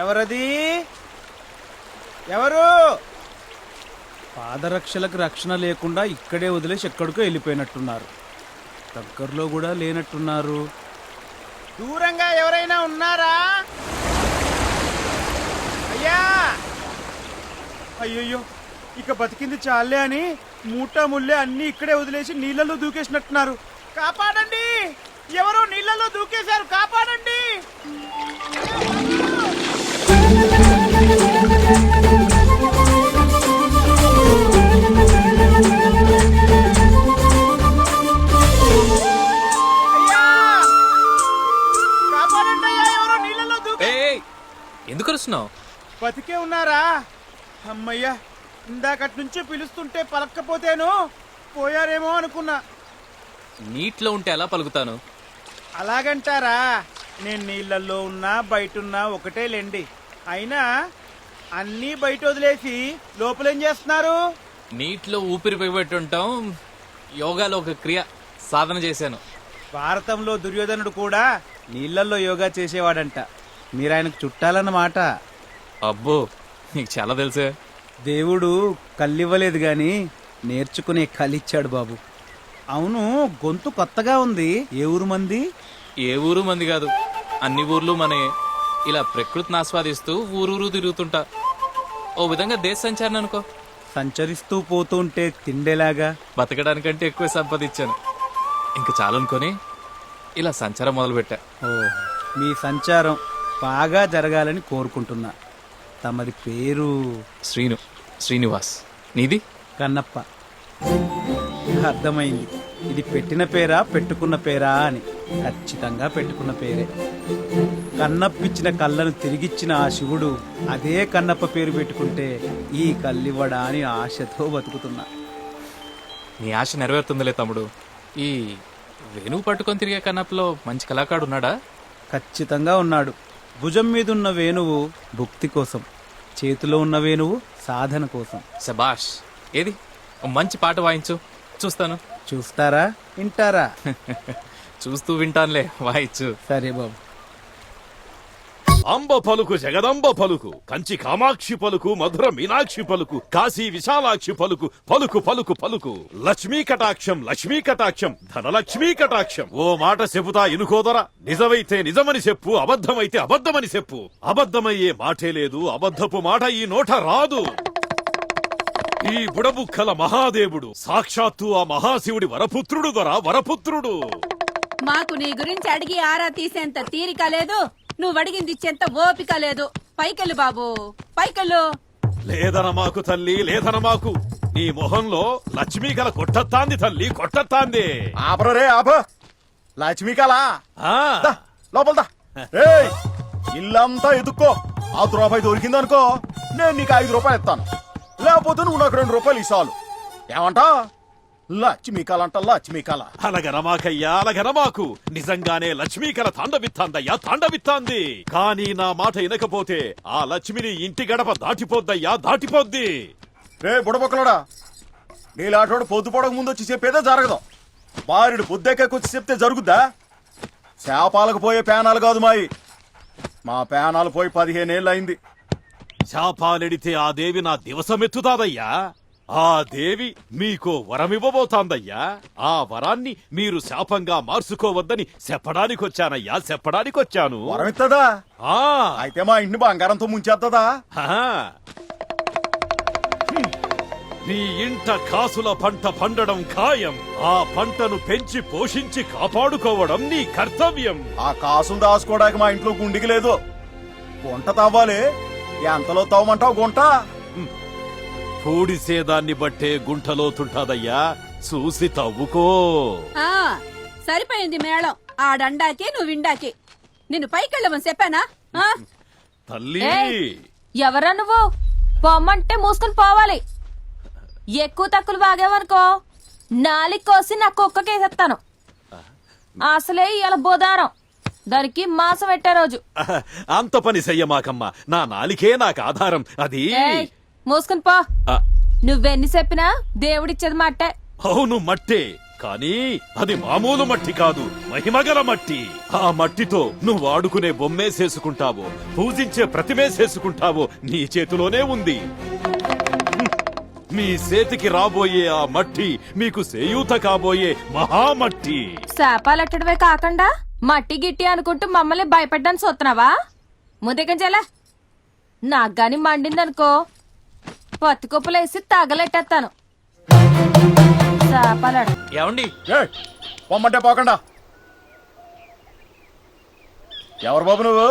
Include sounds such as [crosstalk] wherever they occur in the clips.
ఎవరది? ఎవరు? పాదరక్షలకు రక్షణ లేకుండా ఇక్కడే వదిలేసి ఎక్కడికో వెళ్ళిపోయినట్టున్నారు. దగ్గరలో కూడా లేనట్టున్నారు. దూరంగా ఎవరైనా ఉన్నారా? అయ్యా! అయ్యయ్యో! ఇక బతికింది చాలే అని మూటా ముల్లే అన్ని ఇక్కడే వదిలేసి నీళ్ళలో దూకేసినట్టున్నారు. కాపాడండి! ఎవరో నీళ్ళలో దూకేశారు బతికే ఉన్నారా? అమ్మయ్యా ఇందాకటి నుంచి పిలుస్తుంటే పలక్కపోతేను పోయారేమో అనుకున్నా. నీటిలో ఉంటే ఎలా పలుకుతాను? అలాగంటారా? నేను నీళ్ళల్లో ఉన్నా బయట ఉన్నా ఒకటే లేండి. అయినా అన్నీ బయట వదిలేసి లోపలేం చేస్తున్నారు? నీటిలో ఊపిరి బిగబెట్టుంటాం యోగాలో ఒక క్రియ సాధన చేశాను. భారతంలో దుర్యోధనుడు కూడా నీళ్ళల్లో యోగా చేసేవాడంట. మీరు ఆయనకు చుట్టాలన్నమాట. అబ్బో నీకు చాలా తెలుసే. దేవుడు కళ్ళివ్వలేదు గాని నేర్చుకునే కళ్ళిచ్చాడు బాబు. అవును గొంతు కొత్తగా ఉంది. ఏ ఊరు మంది? ఏ ఊరు మంది కాదు. అన్ని ఊర్లు మనే. ఇలా ప్రకృతిని ఆస్వాదిస్తూ ఊరూరు తిరుగుతుంటా. ఓ విధంగా దేశ సంచారణ అనుకో. సంచరిస్తూ పోతూ ఉంటే తిండేలాగా. బతకడానికంటే ఎక్కువ సంపాదించాను. ఇంకా చాలనుకొని ఇలా సంచారం మొదలుపెట్టా. ఓ మీ సంచారం బాగా జరగాలని కోరుకుంటున్నా. తమరి పేరు శ్రీను శ్రీనివాస్. నీది? కన్నప్ప. అర్థమైంది. ఇది పెట్టిన పేరా పెట్టుకున్న పేరా అని. ఖచ్చితంగా పెట్టుకున్న పేరే. కన్నప్పిచ్చిన కళ్ళను తిరిగిచ్చిన ఆ శివుడు అదే కన్నప్ప పేరు పెట్టుకుంటే ఈ కళ్ళివ్వడా అని ఆశతో బతుకుతున్నా. నీ ఆశ నెరవేరుతుందిలే తమ్ముడు. ఈ వేణువు పట్టుకొని తిరిగే కన్నప్పలో మంచి కళాకారుడు ఉన్నాడా? ఖచ్చితంగా ఉన్నాడు. భుజం మీదున్న వేణువు భుక్తి కోసం చేతిలో ఉన్న వేణువు సాధన కోసం. శబాష్ ఏది? ఓ మంచి పాట వాయించు. చూస్తాను. చూస్తారా? వింటారా? [laughs] చూస్తూ వింటానులే వాయించు. సరే బాబు. అంబ పలుకు జగదంబ పలుకు కంచి కామాక్షి పలుకు మధుర మీనాక్షి పలుకు కాశీ విశాలాక్షి పలుకు పలుకు పలుకు పలుకు. లక్ష్మీ కటాక్షం లక్ష్మీ కటాక్షం ధనలక్ష్మీ కటాక్షం. ఓ మాట చెబుతా ఇనుకోదరా. నిజమైతే నిజమని చెప్పు అబద్ధమైతే అబద్ధమని చెప్పు. అబద్ధమయ్యే మాటే లేదు అబద్ధపు మాట ఈ నోట రాదు. ఈ బుడబుక్కల మహాదేవుడు సాక్షాత్తు ఆ మహాశివుడి వరపుత్రుడు దొరా వరపుత్రుడు. మాకు నీ గురించి అడిగి ఆరా తీసేంత తీరిక లేదు. నువ్వు అడిగింది ఇచ్చేంత ఓపిక లేదు. పైకెళ్ళు బాబు. పైకెళ్ళు. లేదన మాకు తల్లి లేదన మాకు నీ మొహంలో లక్ష్మీ కల కొట్టత్తాంది తల్లి కొట్టత్తాంది. ఆపరే ఆప. లక్ష్మీ కళ ఆ. లోపల దా. ఏయ్ ఇల్లంతా ఎదుక్కో. ఆ రూపాయి దొరికిందనుకో నేను నీకు ఐదు రూపాయలు ఇస్తాను. లేకపోతే నువ్వు నాకు రెండు రూపాయలు ఇస్తాను ఏమంటా? లక్ష్మీ కళ అంట లక్ష్మీ కళ అలగనమాకయ్యా అలగనమాకు నిజంగానే లక్ష్మీ కల తాండవిత్తాందయ్యా తాండవిత్తాంది. కానీ నా మాట వినకపోతే ఆ లక్ష్మిని ఇంటి గడప దాటిపోద్దయ్యా దాటిపోద్ది. రే బుడబొక్కలోడా. నీలాటోడు పొద్దు పొడక ముందు వచ్చి చెప్పేదే జరగదు. బారుడు పొద్దెక్కొచ్చి చెప్తే జరుగుద్దా? శాపాలకు పోయే పేనాలు కాదు మాయి. మా పేనాలు పోయి పదిహేనేళ్ళు అయింది శాపాలెడితే ఆ దేవి నా దివసమెత్తుతాదయ్యా. ఆ దేవి మీకు వరమివ్వబోతాందయ్యా. ఆ వరాన్ని మీరు శాపంగా మార్చుకోవద్దని చెప్పడానికొచ్చానయ్యా చెప్పడానికొచ్చాను. వరమిత్తదా? ఆ. అయితే మా ఇంటిని బంగారంతో ముంచేద్దదా ఆహా. నీ ఇంట కాసుల పంట పండడం ఖాయం. ఆ పంటను పెంచి పోషించి కాపాడుకోవడం నీ కర్తవ్యం. ఆ కాసులు దాచుకోవడానికి మా ఇంట్లో గుండికి లేదు. గుంట తవ్వాలి. ఎంతలో తవ్వమంటావు గుంట? పూడిసేదాన్ని బట్టే గుంటలోతుంటాదయ్యా చూసి తవ్వుకో. ఆ సరిపోయింది మేళం. ఆ డండాకి నువ్వు ఇండాకి నిన్ను పైకెళ్ళమని చెప్పానా? ఆ? తల్లి. ఏయ్! ఎవరా నువ్వు? పొమ్మంటే మూసుకుని పోవాలి. ఎక్కువ తక్కువలు బాగావనుకో నాలిక్ కోసి నా కుక్కకేసేస్తాను అసలే ఇవాళ బోదారం దానికి మాసం పెట్టే రోజు. అంత పని చెయ్యమాకమ్మా నా నాలికే నాకు ఆధారం. అది ఏయ్, మూసుకుని పో. నువ్వెన్ని చెప్పినా దేవుడిచ్చేది మట్టే. అవును మట్టే. కానీ అది మామూలు మట్టి కాదు మహిమగల మట్టి. ఆ మట్టితో నువ్వు ఆడుకునే బొమ్మేసేసుకుంటావో పూజించే ప్రతిమేసేసుకుంటావో నీ చేతిలోనే ఉంది. మీ చేతికి రాబోయే ఆ మట్టి మీకు సేయూత కాబోయే మహామట్టి. శాపాలెట్టడమే కాకుండా మట్టి గిట్టి అనుకుంటూ మమ్మల్ని భయపెట్టడానికి చూస్తున్నావా? ముందుకెంచాలా నాకు గాని మండిందనుకో. పత్తి కుప్పలేసి తగలెట్టేస్తాను శాపాలడు ఏమండి? ఏయ్, పొమ్మంటే పోకుండా. ఎవరు బాబు నువ్వు?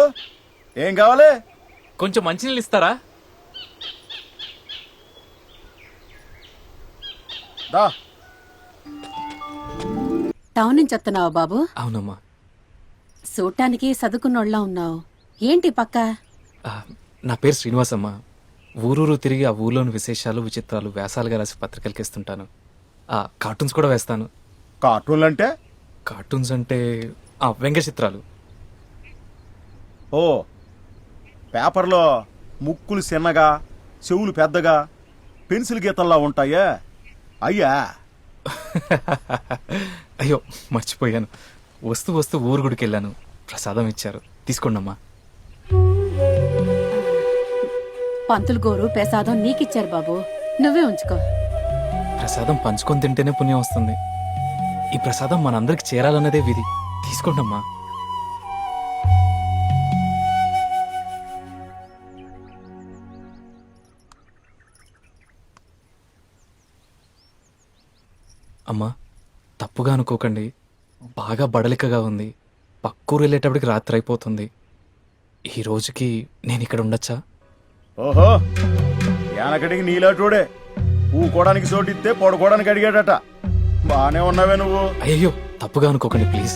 ఏం కావాలి? కొంచెం మంచినీళ్ళు ఇస్తారా? దా. టౌన్ నుంచి వస్తున్నావా బాబు? అవునమ్మా. చూడటానికి చదువుకున్నోళ్ళ ఉన్నావు. ఏంటి పక్క? నా పేరు శ్రీనివాసమ్మ. ఊరూరు తిరిగి ఆ ఊర్లోని విశేషాలు విచిత్రాలు వ్యాసాలుగా రాసి పత్రికలకి ఇస్తుంటాను. ఆ కార్టూన్స్ కూడా వేస్తాను. కార్టూన్లు అంటే? కార్టూన్స్ అంటే ఆ వ్యంగ్య చిత్రాలు ఓ పేపర్లో ముక్కులు చిన్నగా చెవులు పెద్దగా పెన్సిల్ గీతల్లా ఉంటాయే. అయ్యా. [laughs] అయ్యో మర్చిపోయాను. వస్తూ వస్తూ ఊరు గుడికి వెళ్ళాను ప్రసాదం ఇచ్చారు. తీసుకోండమ్మా. పంతులు గోరు ప్రసాదం నీకిచ్చారు బాబు. నువ్వే ఉంచుకో. ప్రసాదం పంచుకొని తింటేనే పుణ్యం వస్తుంది. ఈ ప్రసాదం మనందరికి చేరాలన్నదే విధి. తీసుకోండమ్మా అమ్మా. తప్పుగా అనుకోకండి. బాగా బడలికగా ఉంది. పక్కూరు వెళ్ళేటప్పటికి రాత్రి అయిపోతుంది. ఈ రోజుకి నేను ఇక్కడ ఉండొచ్చా? ఓహో యానకడికి నీలాటోడే. ఊకోవడానికి చోటిస్తే పడుకోవడానికి అడిగాడట. బానే ఉన్నావే నువ్వు. అయ్యో తప్పుగా అనుకోకండి ప్లీజ్.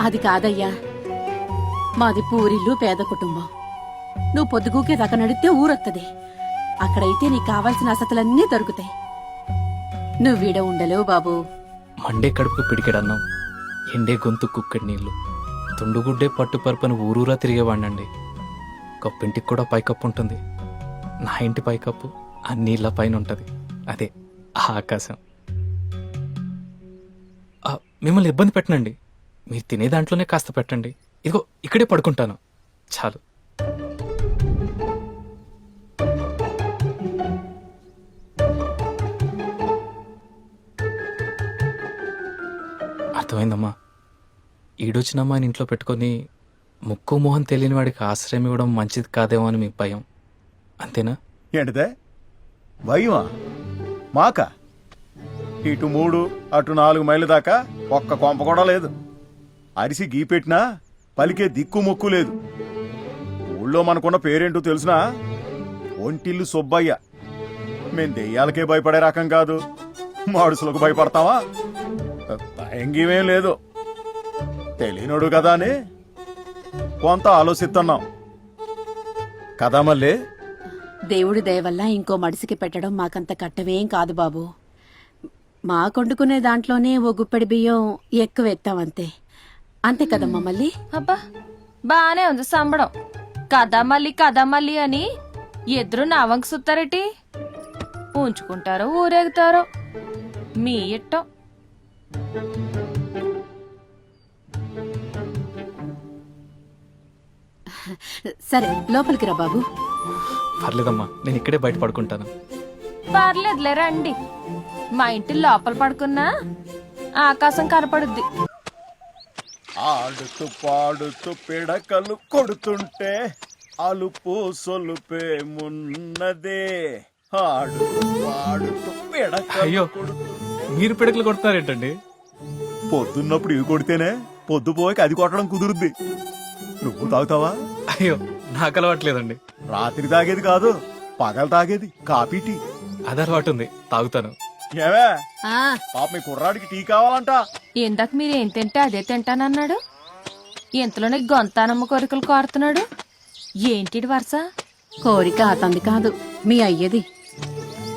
అది కాదయ్యా. మాది పూరిల్లు పేద కుటుంబం. నువ్వు పొద్దుగూకే దాకా నడితే ఊరొత్తది. అక్కడైతే నీకు కావాల్సిన వసతులన్నీ దొరుకుతాయి. నువ్వు వీడ ఉండలేవు బాబు. మండే కడుపు పిడికెడన్నాం ఎండే గొంతు కుక్కడి నీళ్ళు తుండుగుడ్డే పట్టు పరుపని ఊరూరా తిరిగేవాడినండి గొప్పింటికి కూడా పైకప్పు ఉంటుంది. నా ఇంటి పైకప్పు ఆ నీళ్ళ పైన ఉంటుంది అదే ఆ ఆకాశం. మిమ్మల్ని ఇబ్బంది పెట్టనండి. మీరు తినే దాంట్లోనే కాస్త పెట్టండి. ఇదిగో ఇక్కడే పడుకుంటాను. చాలు. అర్థమైందమ్మా. ఈడొచ్చిన అమ్మాయిని ఇంట్లో పెట్టుకొని ముక్కు మొహం తెలియని వాడికి ఆశ్రయం ఇవ్వడం మంచిది కాదేమో అని మీకు భయం. అంతేనా? ఏంటిదే? భయమా? మాక? ఇటు మూడు అటు నాలుగు మైళ్ళ దాకా ఒక్క కొంప కూడా లేదు. అరిసి గీపెట్టినా పలికే దిక్కు ముక్కు లేదు. ఊళ్ళో మనకున్న పేరేంటో తెలిసినా? ఒంటిల్లు సుబ్బయ్య. మేం దెయ్యాలకే భయపడే రకం కాదు. మాడుసులకు భయపడతావా భయంగీమేం లేదు. తెలియనోడు కదా అని కొంత ఆలోచిస్తున్నాం కదా మళ్ళీ? దేవుడి దయ వల్ల ఇంకో మడిసికి పెట్టడం మాకంత కట్టవేం కాదు బాబు. మా కొండుకునే దాంట్లోనే ఓ గుప్పెడి బియ్యం ఎక్కువ ఎత్తామంతే అంతే. కదమ్మా మళ్ళీ? అబ్బా బానే ఉంది సంబడం. కదా మళ్ళీ కదా మళ్ళీ అని ఎదురు నా వంక సుత్తారేటి. ఉంచుకుంటారో ఊరేగుతారో మీ ఇట్టం సరే లోపలికి రా బాబు. పర్లేదమ్మా నేను ఇక్కడే బయట పడుకుంటాను. పర్లేదులే రండి. మా ఇంటి లోపల పడుకున్నా ఆకాశం కనపడుద్ది. ఆడుతూ పాడుతూ పిడకలు కొడుతుంటే అలుపు సొలుపే మున్నదే. ఆడుతూ పాడుతూ పిడకలు అయ్యో. మీరు పిడకలు కొడతారేంటండి? పొద్దున్నప్పుడు ఇవి కొడితేనే పొద్దు పోయి అది కొట్టడం కుదురుద్ది. నువ్వు తాగుతావా? అయ్యో నాకు అలవాట్లేదండి. రాత్రి తాగేది కాదు పగలు తాగేది కాపీ టీ. అది అలవాటు ఉంది తాగుతాను. ఏమే? ఆ. పాప మీ కుర్రాడికి టీ కావాలంట. ఇందాక మీరు ఏం తింటే అదే తింటానన్నాడు. ఇంతలోనే గొంతానమ్మ కోరికలు కోరుతున్నాడు. ఏంటి వరుస? కోరిక అతంది కాదు మీ అయ్యది.